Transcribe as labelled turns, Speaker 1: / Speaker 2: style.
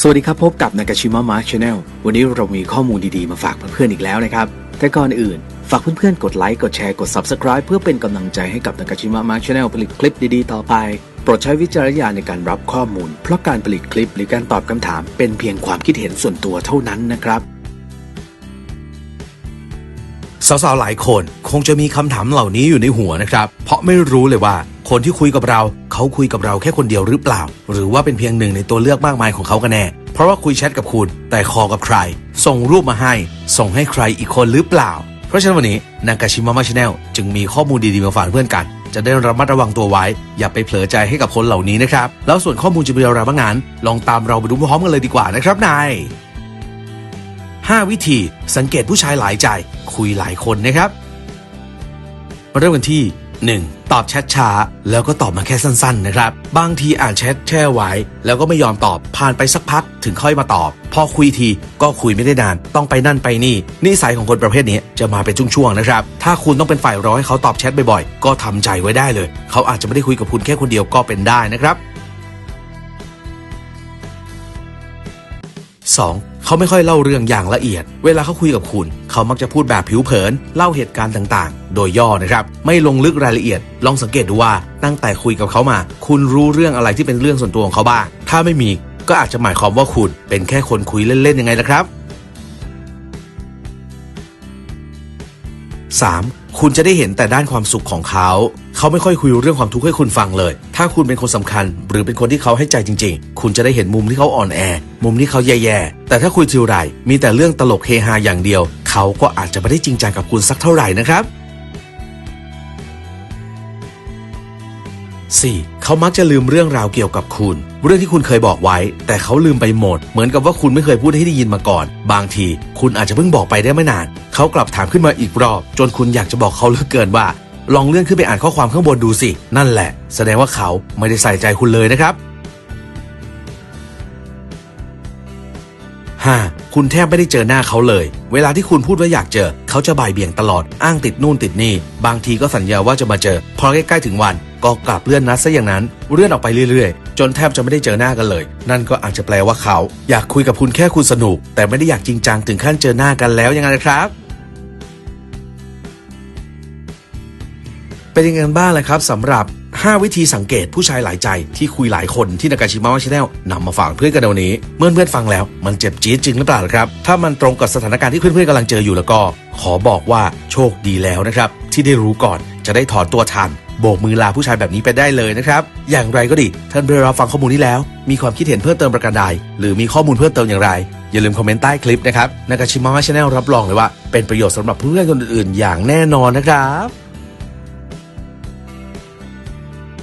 Speaker 1: สวัสดีครับ พบกับนากาชิมะมาร์ชแนลวันนี้เรามีข้อมูลดีๆ มาฝากเพื่อนๆอีกแล้วนะครับ แต่ก่อนอื่น ฝากเพื่อนๆ กดไลค์ กดแชร์ กด Subscribe เพื่อเป็นกำลังใจให้กับนากาชิมะมาร์ชแนลผลิตคลิปดีๆ ต่อไป โปรดใช้วิจารณญาณในการรับข้อมูล เพราะการผลิตคลิปหรือการตอบคำถามเป็นเพียงความคิดเห็นส่วนตัวเท่านั้นนะครับ
Speaker 2: สาวๆ หลายคนคงจะมีคำถามเหล่านี้อยู่ในหัวนะครับ เพราะไม่รู้เลยว่าคนที่คุยกับเรา เขาคุยกับเราแค่คนเดียวหรือเปล่า หรือว่าเป็นเพียงหนึ่งในตัวเลือกมากมายของเขากันแน่ เพราะว่าคุยแชทกับคุณ แต่คอกับใคร ส่งรูปมาให้ ส่งให้ใครอีกคนหรือเปล่า เพราะฉะนั้นวันนี้นากาชิมะมาชแนลจึงมีข้อมูลดีๆมาฝากเพื่อนกัน จะได้ระมัดระวังตัวไว้ อย่าไปเผลอใจให้กับคนเหล่านี้นะครับแล้วส่วนข้อมูลจะเป็นอะไรบ้างนั้นลองตามเราไปดูพร้อมกันเลยดีกว่านะครับนาย 5 วิธีสังเกตผู้ชายหลายใจ คุยหลายคนนะครับมาเริ่มกันที่ 1. ตอบแชทช้า แล้วก็ตอบมาแค่สั้น ๆ นะครับ บางทีอ่านแชทแช่ไว้ แล้วก็ไม่ยอมตอบผ่านไปสักพักถึงค่อยมาตอบ พอคุยทีก็คุยไม่ได้นาน ต้องไปนั่นไปนี่นิสัยของคนประเภทนี้จะมาเป็นช่วงๆนะครับ ถ้าคุณต้องเป็นฝ่ายรอให้เขาตอบแชทบ่อยๆ ก็ทำใจไว้ได้เลย เขาอาจจะไม่ได้คุยกับคุณแค่คนเดียวก็เป็นได้นะครับ 2. เขาไม่ค่อยเล่าเรื่องอย่างละเอียด เวลาเขาคุยกับคุณ เขามักจะพูดแบบผิวเผิน เล่าเหตุการณ์ต่างๆ โดยย่อนะครับ ไม่ลงลึกรายละเอียด ลองสังเกตดูว่าตั้งแต่คุยกับเขามา คุณรู้เรื่องอะไรที่เป็นเรื่องส่วนตัวของเขาบ้าง ถ้าไม่มีก็อาจจะหมายความว่าคุณเป็นแค่คนคุยเล่นๆยังไงนะครับ 3. คุณจะได้เห็นแต่ด้านความสุขของเขา เขาไม่ค่อยคุยเรื่องความทุกข์ให้คุณฟังเลย ถ้าคุณเป็นคนสำคัญ หรือเป็นคนที่เขาให้ใจจริง ๆ คุณจะได้เห็นมุมที่เขาอ่อนแอ มุมที่เขาแย่ๆ แต่ถ้าคุยทีไรมีแต่เรื่องตลกเฮฮาอย่างเดียว เขาก็อาจจะไม่ได้จริงจังกับคุณสักเท่าไหร่นะครับ 4. เขามักจะลืมเรื่องราวเกี่ยวกับคุณ เรื่องที่คุณเคยบอกไว้ แต่เขาลืมไปหมด เหมือนกับว่าคุณไม่เคยพูดให้ได้ยินมาก่อน บางที คุณอาจจะเพิ่งบอกไปได้ไม่นาน เขากลับถามขึ้นมาอีกรอบ จนคุณอยากจะบอกเขาเหลือเกินว่า ลองเลื่อนขึ้นไปอ่านข้อความข้างบนดูสิ นั่นแหละ แสดงว่าเขาไม่ได้ใส่ใจคุณเลยนะครับ 5. คุณแทบไม่ได้เจอหน้าเขาเลย เวลาที่คุณพูดว่าอยากเจอ เขาจะบ่ายเบี่ยงตลอด อ้างติดนู่นติดนี่ บางทีก็สัญญาว่าจะมาเจอ พอใกล้ๆถึงวันก็กลับเลื่อนนัดซะอย่างนั้น เลื่อนออกไปเรื่อยๆ จนแทบจะไม่ได้เจอหน้ากันเลย นั่นก็อาจจะแปลว่าเขา อยากคุยกับคุณแค่คุณสนุก แต่ไม่ได้อยากจริงจังถึงขั้นเจอหน้ากันแล้วยังไงนะครับ เป็นยังไงบ้างเลยครับสำหรับ 5 วิธีสังเกตผู้ชายหลายใจที่คุยหลายคนที่นากาชิมาวาชแนลนำมาฝากเพื่อนกันในวันนี้ เมื่อเพื่อนฟังแล้วมันเจ็บจี๊ดจริงหรือเปล่าครับ ถ้ามันตรงกับสถานการณ์ที่เพื่อนๆกำลังเจออยู่แล้วก็ ขอบอกว่าโชคดีแล้วนะครับ ที่ได้รู้ก่อนจะได้ถอนตัวทันโบกมือลาผู้ชายแบบนี้ไปได้เลยนะครับ อย่างไรก็ดี ท่านเพื่อรับฟังข้อมูลนี้แล้ว มีความคิดเห็นเพิ่มเติมประการใด หรือมีข้อมูลเพิ่มเติมอย่างไร อย่าลืมคอมเมนต์ใต้คลิปนะครับนากาชิมาวาชแนลรับรองเลยว่า เป็นประโยชน์สำหรับเพื่อนคนอื่นๆอย่างแน่นอนนะครับ